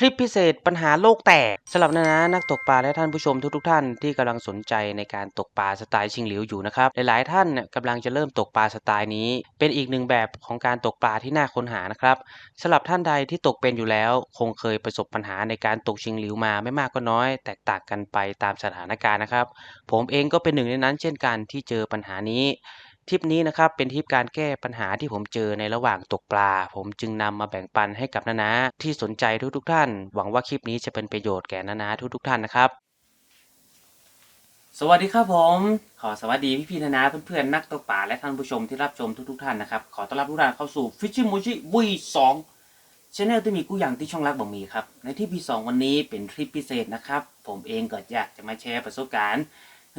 คลิปพิเศษปัญหาโลกแตกสำหรับนานานักตกปลาและท่านผู้ชมทุกๆท่านที่กำลังสนใจในการตกปลาสไตล์ชิงหลิวอยู่นะครับหลายๆท่านเนี่ยกำลังจะเริ่มตกปลาสไตล์นี้ เป็นอีกหนึ่งแบบของการตกปลาที่น่าค้นหานะครับสำหรับท่านใดที่ตกเป็นอยู่แล้ว คงเคยประสบปัญหาในการตกชิงหลิวมาไม่มากก็น้อย แตกต่างกันไปตามสถานการณ์นะครับ ผมเองก็เป็นหนึ่งในนั้นเช่นกันที่เจอปัญหานี้ ทริปนี้นะครับเป็นทริปการแก้ปัญหาที่ผมเจอในระหว่างตกปลา ผมจึงนำมาแบ่งปันให้กับนานาที่สนใจทุกๆท่าน หวังว่าคลิปนี้จะเป็นประโยชน์แก่นานาทุกๆท่านนะครับ สวัสดีครับผม ขอสวัสดีพี่ๆนานาเพื่อนๆนักตกปลาและท่านผู้ชมที่รับชมทุกๆท่านนะครับขอต้อนรับทุกท่านเข้าสู่ Fishing Mochi V2 ชแนลที่มีกู้อย่างที่ช่องรักบ่มีครับ ในที่ V2 วันนี้เป็นทริปพิเศษนะครับ ผมเองก็อยากจะมาแชร์ประสบการณ์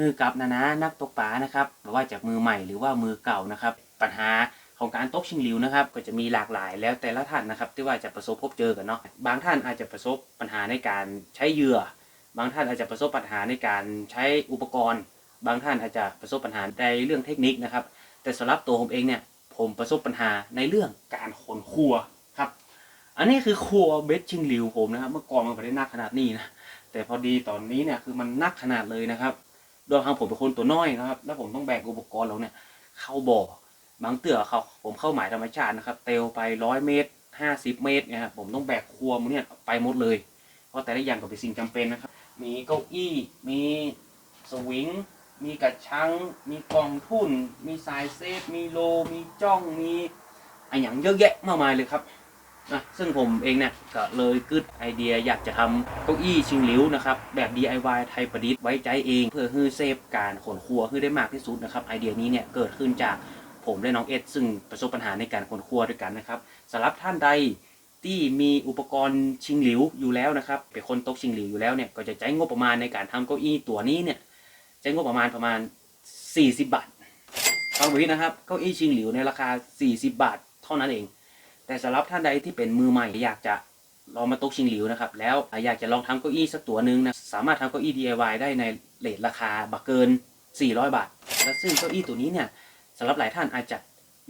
คือกับนานานักตกปลานะครับไม่ว่าจากมือใหม่หรือว่ามือเก่านะครับ ปัญหาของการตกชิงหลิวนะครับ ก็จะมีหลากหลายแล้วแต่ละท่านนะครับที่ว่าจะประสบพบเจอกันเนาะบางท่านอาจจะประสบปัญหาในการใช้เหยื่อ บางท่านอาจจะประสบปัญหาในการใช้อุปกรณ์ บางท่านอาจจะประสบปัญหาในเรื่องเทคนิคนะครับ แต่สำหรับตัวผมเองเนี่ยผมประสบปัญหาในเรื่องการขนครัวครับ อันนี้คือครัวเบสชิงหลิวผมนะครับ เมื่อก่อนมันไม่ได้นักขนาดนี้นะแต่พอดีตอนนี้เนี่ยคือมันนักขนาดเลยนะครับ โดยทางผมเป็นคนตัวน้อยนะครับ แล้วผมต้องแบกอุปกรณ์เราเนี่ย เข้าบ่อบางเตือเขาผมเข้าหมายธรรมชาตินะครับ เตลไปร้อยเมตรห้าสิบเมตรเนี่ยครับผมต้องแบกครัวมันเนี่ยไปหมดเลย เพราะแต่ละอย่างก็เป็นสิ่งจำเป็นนะครับ มีเก้าอี้ มีสวิง มีกระชัง มีกองทุ่น มีสายเซฟ มีโล มีจ้อง มีอะไรอย่างเยอะแยะมากมายเลยครับ นะซึ่งผมเองเนี่ยก็เลยกึดไอเดียอยากจะทำเก้าอี้ชิงหลิวนะครับ แบบ DIY ไทยประดิษฐ์ไว้ใจเอง เพื่อให้เซฟการขนครัวให้ได้มากที่สุดนะครับ ไอเดียนี้เนี่ยเกิดขึ้นจากผมและน้องเอสซึ่งประสบปัญหาในการขนครัวด้วยกันนะครับสำหรับท่านใดที่มีอุปกรณ์ชิงหลิวอยู่แล้วนะครับเป็นคนตกชิงหลิวอยู่แล้วเนี่ยก็จะใช้งบประมาณในการทำเก้าอี้ตัวนี้เนี่ยใช้งบประมาณประมาณ 40 บาทฟังไว้นะครับเก้าอี้ชิงหลิวในราคา 40 บาท เท่านั้นเอง แต่สำหรับท่านใดที่เป็นมือใหม่อยากจะลองมาตกชิงหลิวนะครับ แล้วอยากจะลองทำเก้าอี้สักตัวหนึ่งนะสามารถทำเก้าอี้ DIY ได้ในเลทราคาบักเกิน 400 บาท และซึ่งเก้าอี้ตัวนี้เนี่ยสำหรับหลายท่านอาจจะ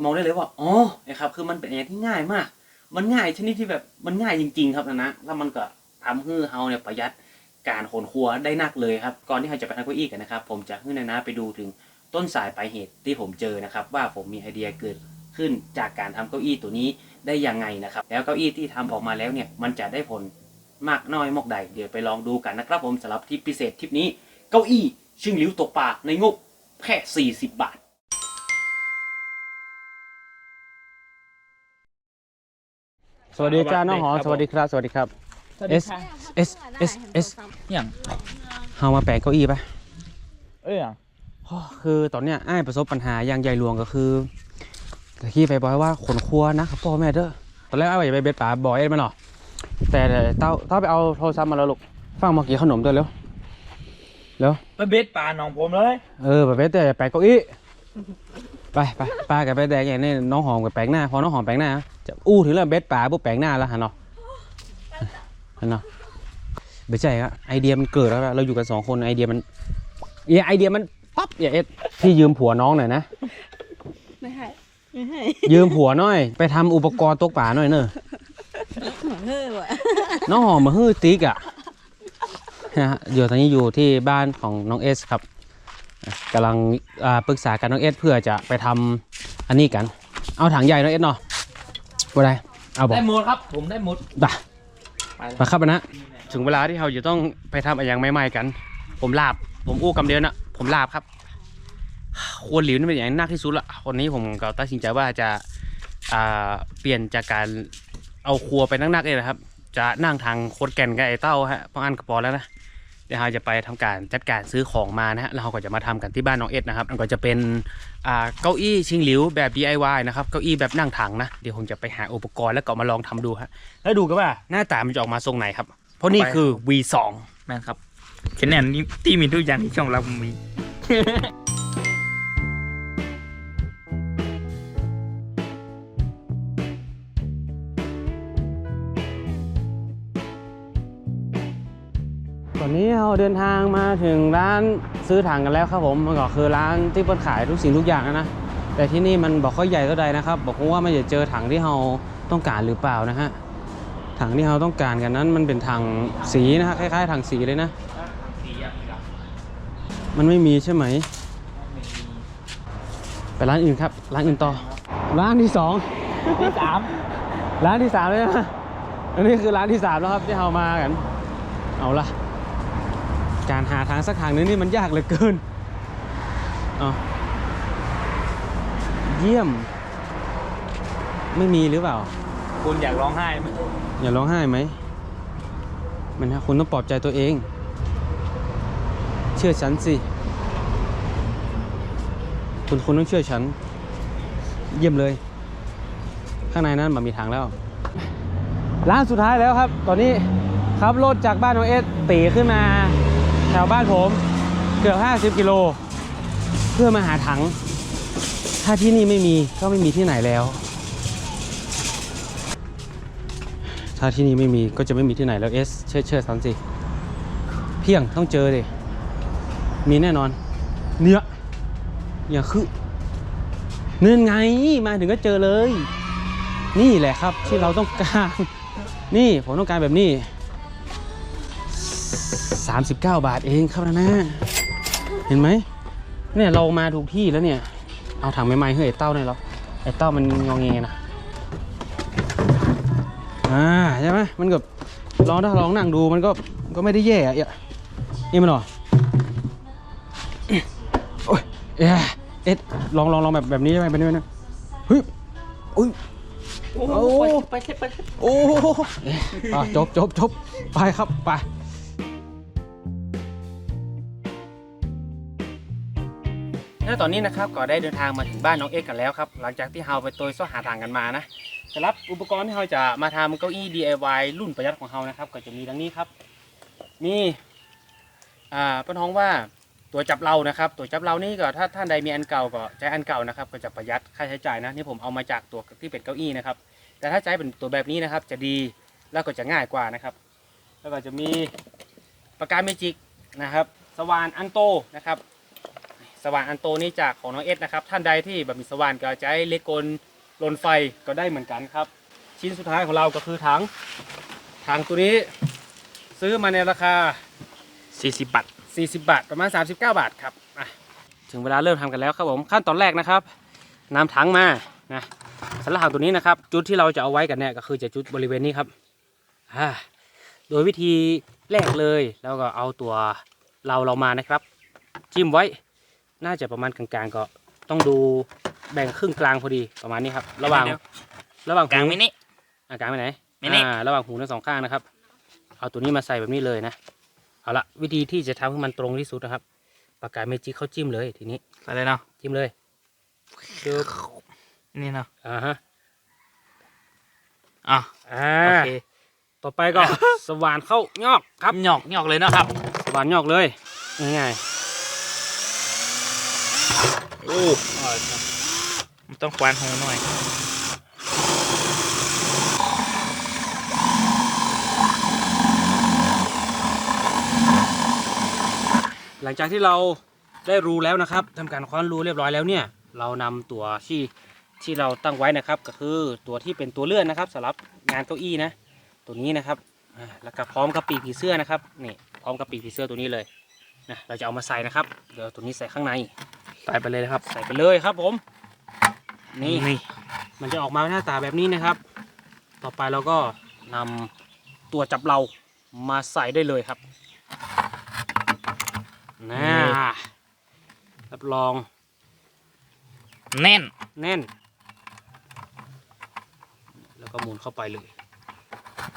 มองได้เลยว่าอ๋อนะครับคือมันเป็นอะไรที่ง่ายมาก มันง่ายชนิดที่แบบมันง่ายจริง ๆ ครับนะนะแล้วมันก็ทำให้เฮาเนี่ยประหยัดการขนครัวได้นักเลยครับก่อนที่เราจะไปทำเก้าอี้กันนะครับ ผมจะให้นานาไปดูถึงต้นสายปลายเหตุที่ผมเจอนะครับ ว่าผมมีไอเดียเกิดขึ้นจากการทำเก้าอี้ตัวนี้ ได้ยังไงนะครับ แล้วเก้าอี้ที่ทำออกมาแล้วเนี่ยมันจะได้ผลมากน้อยมากใด เดี๋ยวไปลองดูกันนะครับผมสำหรับทริปพิเศษทริปนี้เก้าอี้ชิงหลิวตกปลาในงบแค่ 40 บาทสวัสดีจ้าน้องหอสวัสดีครับ สวัสดีครับสวัสดีค่ะ S S S อย่างเฮามาแปลงเก้าอี้ปะเอ้ยอย่างอ๋อคือตอนเนี้ยอ้ายประสบปัญหาอย่างใหญ่หลวงก็คือ ตะกี้ไปบอกว่าขนครัวนะครับพ่อแม่เด้อตอนแรกอ้ายว่าจะไปเบ็ดป่าบอยเอ็ดมันหรอแต่เต้าเต้าไปเอาโทรศัพท์มาแล้วลูกฟังมากี่ขนมเด้อเร็วเร็วไปเบ็ดป่าหนองผมเลยเออไปเบ็ดแต่แปลงเก้าอี้ไปไปป้ากับไปแดงอย่างนี้น้องหอมกับแปลงหน้าพอน้องหอมแปลงหน้าจะอู้ถึงเรื่องเบ็ดป่าปุ๊บแปลงหน้าแล้วฮะเนาะฮะเนาะไม่ใช่ครับไอเดียมันเกิดแล้วเราอยู่กันสองคนไอเดียมันเอยไอเดียมันปั๊บอย่าเอ็ดพี่ยืมผัวน้องหน่อยนะไม่ให้ไม่ให้ ยืมผัวหน่อย ไปทำอุปกรณ์ตกป่าหน่อยเนอะเฮ้ยว่ะน้องหอมมาฮื้อติ๊กอะนะฮะอยู่ตอนนี้อยู่ที่บ้านของน้องเอสครับกำลังอ่าปรึกษากันน้องเอสเพื่อจะไปทำอันนี้กัน เอาถังใหญ่น้องเอสเนาะว่าไรเอาบอกได้หมดครับ ผมได้หมดด่ะไปแล้วมาครับนะ ถึงเวลาที่เราจะต้องไปทำอะไรอย่างใหม่ๆกัน ผมลาบ ผมอู้กำเดียวนะผมลาบครับ ควรหลิวนี่เป็นอย่างนักที่สุดละคนนี้ผมก็ตัดสินใจว่าจะเปลี่ยนจากการเอาครัวไปนั่งๆเลยนะครับ จะนั่งทางโคดแก่นกับไอ้เต้าฮะพออันกระปอแล้วนะเดี๋ยวเราจะไปทำการจัดการซื้อของมานะฮะแล้วเราก็จะมาทำกันที่บ้านน้องเอ็ดนะครับมันก็จะเป็นเก้าอี้ชิงหลิวแบบ DIY นะครับ เก้าอี้แบบนั่งถังนะ เดี๋ยวผมจะไปหาอุปกรณ์แล้วก็มาลองทำดูฮะ แล้วดูกันว่าหน้าตามันจะออกมาทรงไหนครับ เพราะนี่คือ V2 แม่นครับคะแนนนี้ที่มีทุกอย่างที่ช่องเรามี เราเดินทางมาถึงร้านซื้อถังกันแล้วครับผมมันก็คือร้านที่เปิดขายทุกสิ่งทุกอย่างนะนะแต่ที่นี่มันบอกค่อยใหญ่เท่าใดนะครับ บอกว่ามันจะเจอถังที่เราต้องการหรือเปล่านะฮะถังที่เราต้องการกันนั้นมันเป็นถังสีนะฮะคล้ายๆถังสีเลยนะสีอะครับมันไม่มีใช่ไหมไปร้านอื่นครับ ร้านอื่นต่อ ร้านที่สองที่สามร้านที่สามเลยนะอันนี้คือร้านที่สามแล้วครับที่เรามากัน เอาละ การหาทางสักทางนึงนี่มันยากเหลือเกินเอาเยี่ยม ไม่มีหรือเปล่า คุณอยากร้องไห้ไหมอย่าร้องไห้ไหมมันนะคุณต้องปลอบใจตัวเอง เชื่อฉันสิ คุณคุณต้องเชื่อฉัน เยี่ยมเลย ข้างในนั้นมันมีทางแล้ว ร้านสุดท้ายแล้วครับ ตอนนี้ขับรถจากบ้านน้องเอสตีขึ้นมา แถวบ้านผมเกือบ 50 กิโล เพื่อมาหาถัง ถ้าที่นี่ไม่มีก็ไม่มีที่ไหนแล้ว ถ้าที่นี่ไม่มีก็จะไม่มีที่ไหนแล้วเอสเชื่อเชื่อสันสิเพียงต้องเจอดิมีแน่นอน เนื้ออย่าคือเนื่นไงมาถึงก็เจอเลย นี่แหละครับที่เราต้องการ นี่ผมต้องการแบบนี้ 39 บาทเองครับนะนะเห็นไหมเนี่ยเรามาถูกที่แล้วเนี่ย เอาถังใหม่ๆให้ไอ้เต้าหน่อยเหรอไอ้เต้ามันงองเงนะอ่าใช่ไหมมันก็ลองถ้าลองนั่งดูมันก็ก็ไม่ได้แย่อะเอ๊ะนี่มันหรอโอ้ยเอ๊ะเอ็ดลองลองลองแบบแบบนี้ได้ไหมเป็นแบบนี้เฮ้ยอุ้ยโอ้โอ้ไปไปไปโอ้เอ๊ะอะจบจบจบไปครับไป และตอนนี้นะครับก็ได้เดินทางมาถึงบ้านน้องเอ็กกันแล้วครับ หลังจากที่เฮาไปตัวซ่อหาทางกันมานะสำหรับอุปกรณ์ที่เราจะมาทำเก้าอี้ DIY รุ่นประหยัดของเฮานะครับ ก็จะมีดังนี้ครับ มีอ่าป้าท้องว่าตัวจับเรานะครับ ตัวจับเรานี่ก็ถ้าท่านใดมีอันเก่าก็ใช้อันเก่านะครับ ก็จะประหยัดค่าใช้จ่ายนะนี่ผมเอามาจากตัวที่เป็นเก้าอี้นะครับ แต่ถ้าใช้เป็นตัวแบบนี้นะครับ จะดีแล้วก็จะง่ายกว่านะครับ แล้วก็จะมีปากกาเมจิกนะครับ สว่านอันโตนะครับ สว่านอันโตนี่จากของน้องเอสนะครับ ท่านใดที่แบบมีสว่านก็ใช้เลโกนลนไฟก็ได้เหมือนกันครับ ชิ้นสุดท้ายของเราก็คือถังถังตัวนี้ซื้อมาในราคาสี่สิบบาท 40 บาท ประมาณ 39 บาทครับอะถึงเวลาเริ่มทำกันแล้วครับผมขั้นตอนแรกนะครับนำถังมานะสำหรับถังตัวนี้นะครับ จุดที่เราจะเอาไว้กันเนี่ยก็คือจะจุดบริเวณนี้ครับอ่าโดยวิธีแรกเลยแล้วก็เอาตัวเราเรามานะครับ จิ้มไว้ น่าจะประมาณกลางๆก็ต้องดูแบ่งครึ่งกลางพอดีประมาณนี้ครับ ระหว่างเดี๋ยวระหว่างกลางหูมินิอะกลางไปไหนไม่แน่อ่าระหว่างหูทั้งสองข้างนะครับ เอาตัวนี้มาใส่แบบนี้เลยนะเอาละวิธีที่จะทำให้มันตรงที่สุดนะครับปากกาเมจิกเขาจิ้มเลยทีนี้ใส่เลยเนาะจิ้มเลยดูนี่เนาะอ่าฮะอะอ่าโอเคต่อไปก็สว่านเข้ายอกครับหยอกหยอกเลยเนาะครับ สว่านยอกเลยง่าย โอ้มันต้องควานหูหน่อยๆหลังจากที่เราได้รูแล้วนะครับทำการคว้านรูเรียบร้อยแล้วเนี่ย เรานำตัวที่ที่เราตั้งไว้นะครับ ก็คือตัวที่เป็นตัวเลื่อนนะครับสำหรับงานเก้าอี้นะ ตัวนี้นะครับอ่าแล้วก็พร้อมกับปีกผีเสื้อนะครับนี่พร้อมกับปีกผีเสื้อตัวนี้เลยนะเราจะเอามาใส่นะครับเดี๋ยวตัวนี้ใส่ข้างในใส่ไปเลยนะครับ ใส่ไปเลยครับผมนี่นี่ มันจะออกมาหน้าตาแบบนี้นะครับ ต่อไปเราก็นำตัวจับเรามาใส่ได้เลยครับน่ารับรอง แน่น แน่น แล้วก็หมุนเข้าไปเลย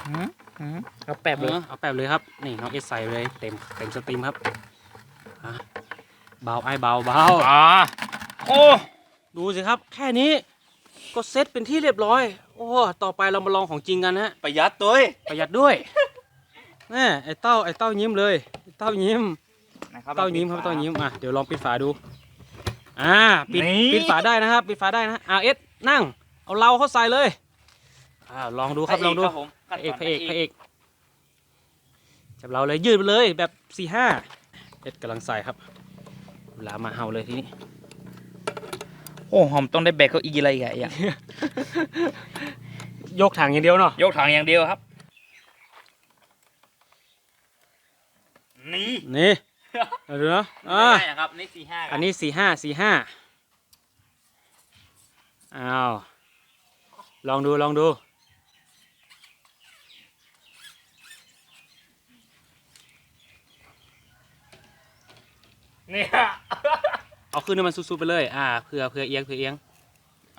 หืมหืมเอาแป๊บเลยออเอาแป๊บเลยครับ นี่น้องเอสใส่เลย เต็ม เต็มสตรีมครับอะ เบาไอ้เบาเบาอ๋อโอ้ดูสิครับ แค่นี้ก็เซ็ตเป็นที่เรียบร้อย โอ้ต่อไปเรามาลองของจริงกันนะฮะประหยัดตัวประหยัดด้วยแน่ไอ้เต้าไอ้เต้ายิ้มเลยไอ้เต้ายิ้มนะครับเต้ายิ้มครับเต้ายิ้มอะเดี๋ยวลองปิดฝาดูอ่าปิดนี่ปิดฝาได้นะครับปิดฝาได้นะอ่าเอสนั่ง เอาเราเข้าใส่เลยอ่าลองดูครับลองดูผมพระเอกพระเอกพระเอกจับเราเลยยืดไปเลยแบบสี่ห้าเอ็ดกำลังใส่ครับ หลามาเฮาเลยทีนี้ โอ้หอมต้องได้แบกเก้าอี้อะไรอีกอะย่าง ยกถังอย่างเดียวเนาะ ยกถังอย่างเดียวครับ นี่นี่ เอาดูนะอ่าไครับ นี่สี่ห้าอันนี้สี่ห้าสี่ห้าอ้าว ลองดูลองดู เนี่ยเอาขึ้นให้มันสุดๆไปเลย อ่าเพื่อเพื่อเอียงเพื่อเอียง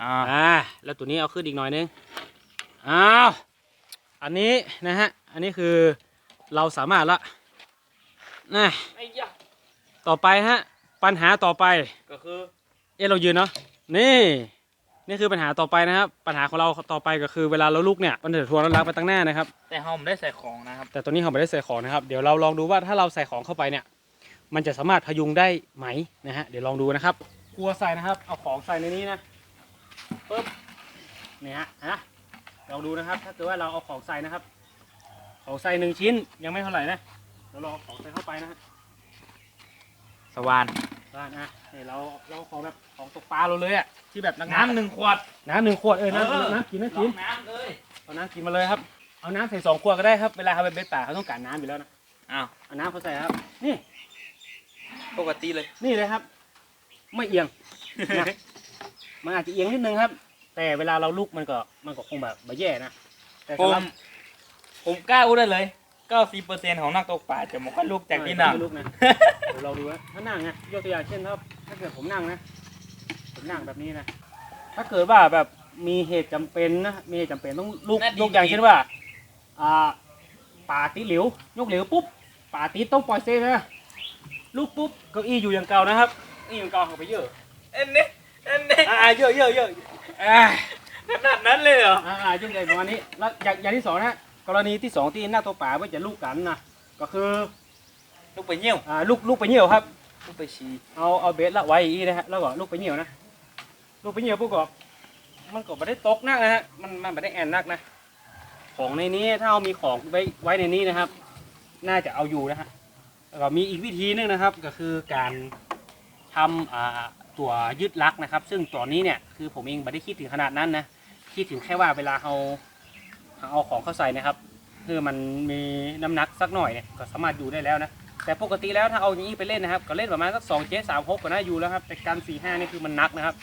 อ่าอ่า แล้วตัวนี้เอาขึ้นอีกหน่อยนึง อ้าว อันนี้นะฮะ อันนี้คือเราสามารถละนะไอ้ยะต่อไปฮะ ปัญหาต่อไป ก็คือ เอะเรายืนเนาะ นี่ นี่คือปัญหาต่อไปนะครับ ปัญหาของเราต่อไปก็คือเวลาเราลุกเนี่ย มันจะทวนเราลักไปตั้งหน้านะครับ แต่ห้องได้ใส่ของนะครับ แต่ตัวนี้เราไม่ได้ใส่ของนะครับ เดี๋ยวเราลองดูว่าถ้าเราใส่ของเข้าไปเนี่ย มันจะสามารถพยุงได้ไหมนะฮะเดี๋ยวลองดูนะครับกลัวใส่นะครับ เอาของใส่ในนี้นะปึ๊บเนี่ยฮะฮะลองดูนะครับ ถ้าเกิดว่าเราเอาของใส่นะครับ ของใส่หนึ่งชิ้นยังไม่เท่าไหร่นะเราลองเอาของใส่เข้าไปนะฮะสว่านบ้านนะนี่เราเราเอาของแบบของตกปลาเราเลยอะที่แบบกๆน้ำหนึ่งขวด น้ำหนึ่งขวดเออน้ำเออ น้ำกินน้ำลกิอนงน้ำเลยเอาน้ำกินมาเลยครับเอาน้ำใส่สองขวดก็ได้ครับเวลาเขาไปเบ็ดป่าเขาต้องการน้ำอยู่แล้วนะอ้าวเอาน้ำเขาใส่ครับ นี่ ปกติเลย นี่เลยครับ ไม่เอียงนะมันอาจจะเอียงนิดนึงครับ แต่เวลาเราลุกมันก็มันก็คงแบบไม่แย่นะแต่ผมสำหรับผมกล้าพูดได้เลย90เปอร์เซ็นต์ของนักตกปลาจะไม่ค่อยลุกจากที่นั่ง ไม่ลุกนะเดี๋ยวเราดูนะถ้านั่งนะยกตัวอย่างเช่นครับถ้าเกิดผมนั่งนะผมนั่งแบบนี้นะถ้าเกิดว่าแบบมีเหตุจำเป็นนะมีเหตุจำเป็นต้องลุกนั่นดี ยกอย่างเช่นว่า อ่าป่าติดเหลวยกเหลวปุ๊บป่าติดต้องปล่อยเซฟนะ ลุกปุ๊บเก้าอี้อยู่อย่างเก่านะครับเก้าอี้อย่างเก่าเขาไปเยอะเอ็นนี่เอ็นนี่อ่าเยอะเยอะเยอะอ่าขนาดนั้นเลยเหรออ่าอ่ายุ่งใหญ่ประมาณนี้แล้วอย่างอย่างที่สองนะกรณีที่สองที่หน้าตัวป่าไม่จะลูกกันนะก็คือลุกไปเยี่ยวอ่าลูกลูกไปเหี่ยวครับลุกไปฉี่เอาเอาเบสละไว้อย่างนี้นะฮะแล้วก็ลูกไปเหี่ยวนะลูกไปเหี่ยวปุ๊บก็มันก็ไม่ได้ตกนักนะฮะมันมันไม่ได้แอนนักนะ ของในนี้ถ้าเอามีของไว้ไว้ในนี้นะครับ น่าจะเอาอยู่นะฮะ แล้วก็มีอีกวิธีหนึงนะครับก็คือการทำอ่าตัวยึดลักนะครับ ซึ่งตัวนี้เนี่ยคือผมเองไม่ได้คิดถึงขนาดนั้นนะคิดถึงแค่ว่าเวลาเราเอาของเข้าใส่นะครับ คือมันมีน้ำหนักสักหน่อยเนี่ยก็สามารถอยู่ได้แล้วนะแต่ปกติแล้วถ้าเอาอย่างนี้ไปเล่นนะครับ ก็เล่นประมาณสักสองเจ็ดสามหกก็น่าอยู่แล้วครับแต่การสี่ห้านี่คือมันนักนะครับ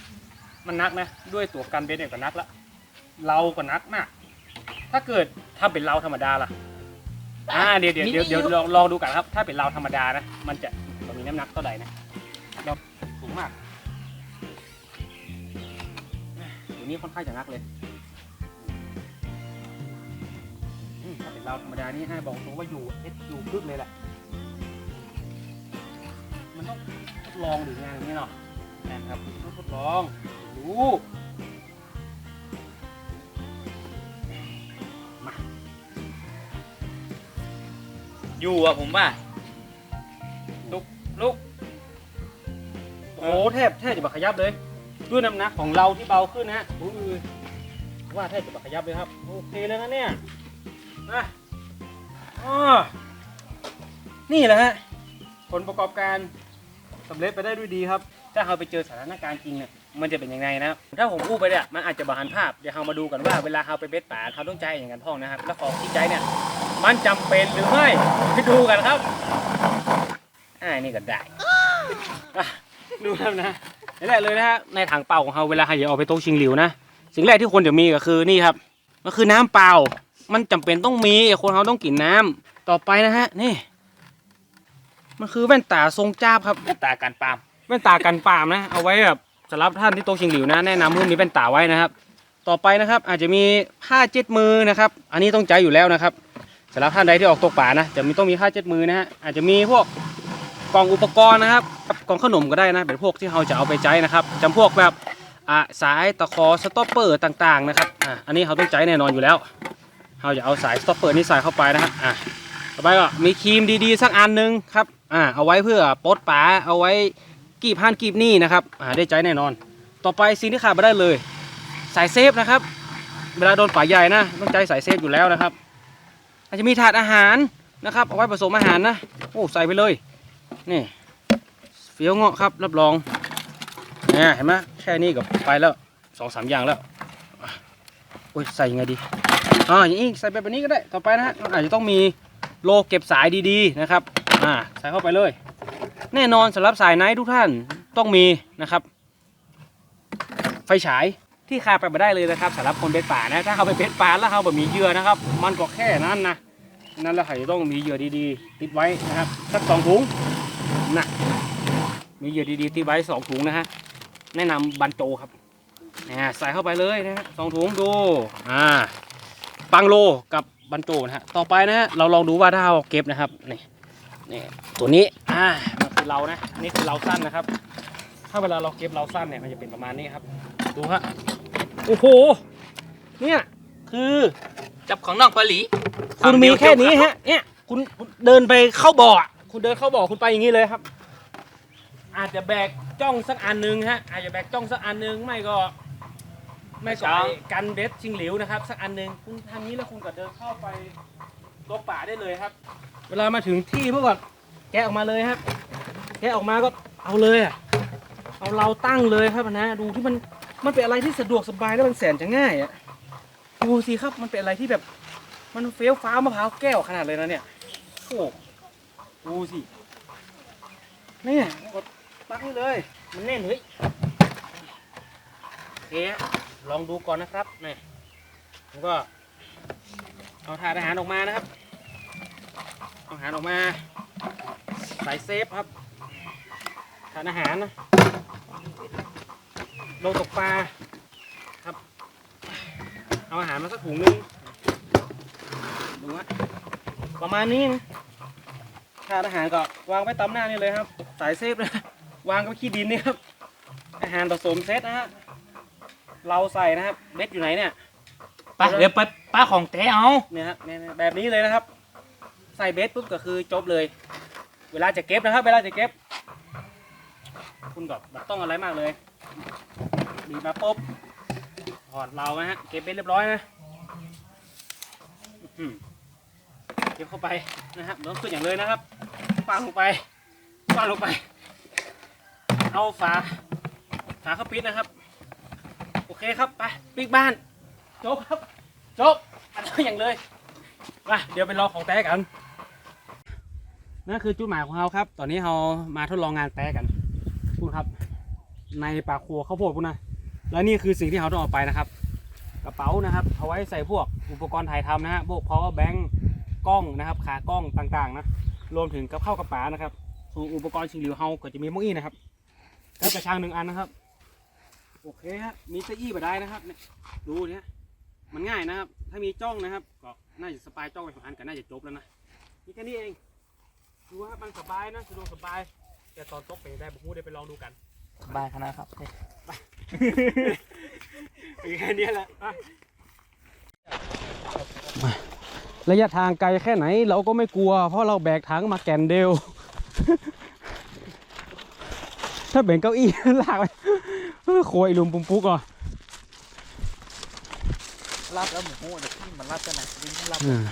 มันนักนะด้วยตัวกันเบสเนี่ยก็นักละเราก็นักมาก ถ้าเกิดถ้าเป็นเราธรรมดาล่ะ อ่าเดี๋ยวเดี๋ยวเดี๋ยวเดี๋ยวลองลองดูกันครับ ถ้าเป็นเราธรรมดานะ มันจะมีน้ำหนักเท่าไหร่นะเราสูงมากตัวนี้ค่อนข้างจะนักเลยอืมถ้าเป็นเราธรรมดานี่ให้บอกตรงว่าอยู่เอสอยู่พึกเลยแหละ มันต้องทดลองหรืองานอย่างนี้เนาะแอนครับต้องทดลองรู้ อยู่อะผมว่าลุกลุกโอ้โหแทบแทบจะบักขยับเลย ด้วยน้ำหนักของเราที่เบาขึ้นนะฮะอุ้ยว่าแทบจะบักขยับเลยครับ โอเคเลยนะเนี่ยนะอ๋อนี่แหละฮะ ผลประกอบการสำเร็จไปได้ด้วยดีครับ ถ้าเราไปเจอสถานการณ์จริงเนี่ยมันจะเป็นยังไงนะครับ ถ้าผมพูดไปเนี่ยมันอาจจะบาหันภาพ เดี๋ยวเรามาดูกันว่าเวลาเราไปเบ็ดป่าเขาต้องใจอย่างกันพ่องนะครับ แล้วของที่ใจเนี่ย มันจำเป็นหรือไม่ไปดูกันครับอ่านี่ก็ได้อะดูครับนะนี่แรกเลยนะฮะในถังเปล่าของเราเวลาใครจะเอาไปโต๊ะชิงหลิวนะสิ่งแรกที่ควรจะมีก็คือนี่ครับก็คือน้ำเปล่า มันจำเป็นต้องมีคนเขาต้องกินน้ำต่อไปนะฮะนี่ มันคือแว่นตาทรงจ้าบครับตาการปาล์มแว่นตากันปามนะ เอาไว้แบบสำหรับท่านที่โต๊ะชิงหลิวนะแนะนำให้มีแว่นตาไว้นะครับ ต่อไปนะครับอาจจะมีผ้าเจ็ดมือนะครับ อันนี้ต้องใจอยู่แล้วนะครับ สำหรับท่านใดที่ออกตกป่านะจะมีต้องมีผ้าเจ็ดมือนะฮะอาจจะมีพวกกล่องอุปกรณ์นะครับกล่องขนมก็ได้นะเป็นพวกที่เราจะเอาไปใจนะครับจำพวกแบบอะสายตะขอสต็อปเปอร์ต่างๆนะครับอะอันนี้เขาต้องใจแน่นอนอยู่แล้วเราจะเอาสายสต็อปเปอร์นี้ใส่เข้าไปนะครับอะต่อไปก็มีครีมดีๆ สักอันหนึงครับอ่าเอาไว้เพื่อปดป๋าเอาไว้กีบพันกีบหนี่นะครับอ่าได้ใจแน่นอน ต่อไปสิ่งที่ขาดไม่ได้เลย สายเซฟนะครับ เวลาโดนป่าใหญ่นะต้องใจสายเซฟอยู่แล้วนะครับ อาจจะมีถาดอาหารนะครับ เอาไว้ผสมอาหารนะ โอ้ใส่ไปเลย นี่เฟี้ยวเงาะครับ รับรองเนี่ยเห็นไหมแค่นี้ก็ไปแล้วสองสามอย่างแล้วโอ้ยใส่ยังไงดีอ่าอย่างนี้ใส่แบบนี้ก็ได้ต่อไปนะฮะมันอาจจะต้องมีโลเก็บสายดีๆนะครับอ่าใส่เข้าไปเลย แน่นอนสำหรับสายไนท์ทุกท่านต้องมีนะครับ ไฟฉาย ที่คาไปไม่ได้เลยนะครับสำหรับคนเบ็ดป่านะถ้าเขาไปเบ็ดป่าแล้วเขาแบบมีเหยื่อนะครับ มันก็แค่นั้นนะนั่นแล้วเขาจะต้องมีเหยื่อดีๆ ติดไว้นะครับสักสองถุงนะมีเหยื่อดีๆติดไว้สองถุงนะฮะแนะนำบันโจครับเนี่ยใส่เข้าไปเลยนะฮะสองถุงดูอ่าปังโลกับบันโจนะฮะต่อไปนะฮะเราลองดูว่าถ้าเราเก็บนะครับนี่นี่ตัวนี้อ่ามันคือเรานะนนี่คือเราสั้นนะครับ ถ้าเวลาเราเก็บเราสั้นเนี่ยมันจะเป็นประมาณนี้ครับ ดูฮะ โอ้โห เนี่ยคือจับของนอกปลีคุณมีแค่นี้ฮะ เนี่ยคุณคุณเดินไปเข้าบ่ออะคุณเดินเข้าบ่อคุณไปอย่างนี้เลยครับ อาจจะแบกจ้องสักอันหนึงฮะ อาจจะแบกจ้องสักอันหนึงไม่ก็ ไม่ก็ไอ้กันเบสชิงหลิวนะครับ สักอันหนึงคุณทำนี้แล้วคุณก็เดินเข้าไปตัวป่าได้เลยครับ เวลามาถึงที่พวกก็แกะออกมาเลยครับ แกะออกมาก็เอาเลยอะเอาเราตั้งเลยครับนะดูที่มัน มันเป็นอะไรที่สะดวกสบายแล้วมันแสนจะง่ายอะดูสิครับมันเป็นอะไรที่แบบมันเฟี้ยวฟ้าวมะพร้าวแก้วขนาดเลยนะเนี่ยโอ้ดูสิเนี่ยกดตั้งนี่เลย มันแน่นเฮ้ยโอเคลองดูก่อนนะครับนี่ผมก็เอาถาดอาหารออกมานะครับเอาอาหารออกมาใส่เซฟครับถาดอาหารนะ ลงตกปลาครับ เอาอาหารมาสักถุงนึงดูฮะประมาณนี้นะถาดอาหารก็วางไว้ตามหน้านี่เลยครับ สายเซฟนะวางกับขี้ดินนี่ครับ อาหารผสมเซตนะฮะเราใส่นะครับเบ็ดอยู่ไหนเนี่ยไปเดี๋ยวไปป้าของแต่เอาเนี่ยฮะเนี่ยๆแบบนี้เลยนะครับ ใส่เบสปุ๊บก็คือจบเลย เวลาจะเก็บนะครับ เวลาจะเก็บ คุณก็แบบต้องอะไรมากเลย บีมาปุ๊บถอดเรานะฮะเก็บเบสเรียบร้อยนะเก็บเข้าไปนะครับต้องขึ้นอย่างเลยนะครับวางลงไปวางลงไป เอาฝาฝาเข้าปิดนะครับ โอเคครับไปปิกบ้านจบครับจบขึ้นอย่างเลยมาเดี๋ยวไปรอของแต้กันนั่นคือจุดหมายของเราครับ ตอนนี้เรามาทดลองงานแต้กันพูดครับ ในป่าครัวข้าวโพดพูดนะ และนี่คือสิ่งที่เราต้องเอาไปนะครับ กระเป๋านะครับเอาไว้ใส่พวกอุปกรณ์ถ่ายทำนะฮะพวก power bank กล้องนะครับ ขากล้องต่างๆนะรวมถึงกับข้าวกระป๋านะครับส่วนอุปกรณ์ชิงหลิวเฮาก็จะมีมุ้งอี้นะครับแล้วกระชังหนึ่งอันนะครับ โอเคฮะมีเก้าอี้มาได้นะครับเนี่ยดูเนี่ยมันง่ายนะครับ ถ้ามีจ้องนะครับก็น่าจะสปายจ้องไปสองอันก็น่าจะจบแล้วนะนี่แค่นี้เองดูว่ามันสบายนะสะดวกสบาย แต่ตอนตกไปได้บุกมูได้ไปลองดูกันบายคณะครับ เป็นแค่นี้แหละระยะทางไกลแค่ไหนเราก็ไม่กลัว เพราะเราแบกถังมาแก่นเดียวถ้าแบ่งเก้าอี้ลากไปเออโคยลุมปุมปุ๊กอะรับแล้วหมูเดี๋ยวที่มันรับกันนะวิ่งรับอืม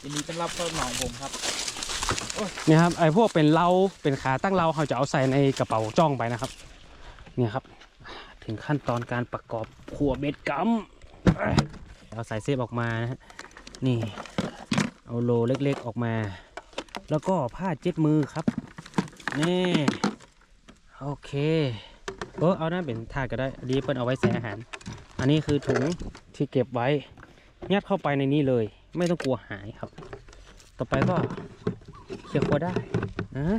ทีนี้เป็นรับเข้าหนองผมครับ เนี่ยครับไอ้พวกเป็นเราเป็นขาตั้งเราเขาจะเอาใส่ในกระเป๋าจ้องไปนะครับ เนี่ยครับ ถึงขั้นตอนการประกอบขัวเบ็ดกัมเอาใส่เซฟออกมานะฮะนี่ เอาโลเล็กๆออกมา แล้วก็ผ้าเจ็ดมือครับ นี่ โอเคเออเอาหนั่นเป็นถาดก็ได้อันนี้เปิ้นเอาไว้ใส่อาหาร อันนี้คือถุงที่เก็บไว้ ยัดเข้าไปในนี้เลย ไม่ต้องกลัวหายครับ ต่อไปก็ เขี่ยครัวได้นะ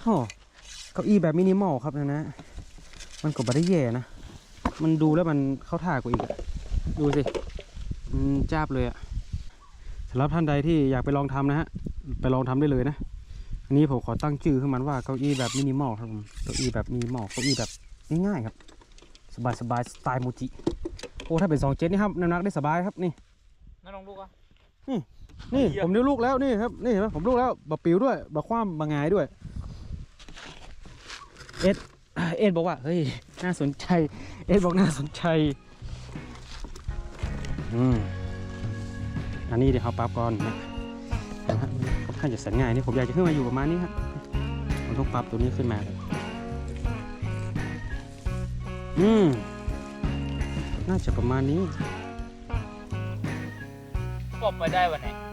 โอ้เก้าอี้แบบมินิมอลครับนะนะ มันก็ไม่ได้แย่นะ มันดูแล้วมันเข้าท่ากว่าอีกอะดูสิมันจ้าบเลยอะสำหรับท่านใดที่อยากไปลองทำนะฮะ ไปลองทำได้เลยนะ อันนี้ผมขอตั้งชื่อขึ้นมันว่าเก้าอี้แบบมินิมอลครับผม เก้าอี้แบบมินิมอล เก้าอี้แบบง่ายๆครับ สบายสบายๆสไตล์มูจิ โอ้ ถ้าเป็นสองเจ็ดนี่ครับน้ำหนักได้สบายครับนี่นั่นลองดูก่อนนี่ เยี่ยมผมเลี้ยวลูกแล้วนี่ครับนี่เห็นไหมผมลูกแล้วบะปิวด้วยบะคว้ามบะงายด้วย เอ็ดอ่าเอ็ดบอกว่าเฮ้ยน่าสนใจ เอ็ดบอกน่าสนใจอืมอันนี้เดี๋ยวเขาปรับก่อนนะนะฮะค่อนข้างจะสันง่ายนี่ผมอยากจะขึ้นมาอยู่ประมาณนี้ครับผมต้องปรับตัวนี้ขึ้นมาเลยอืมน่าจะประมาณนี้กบไปได้วันไหน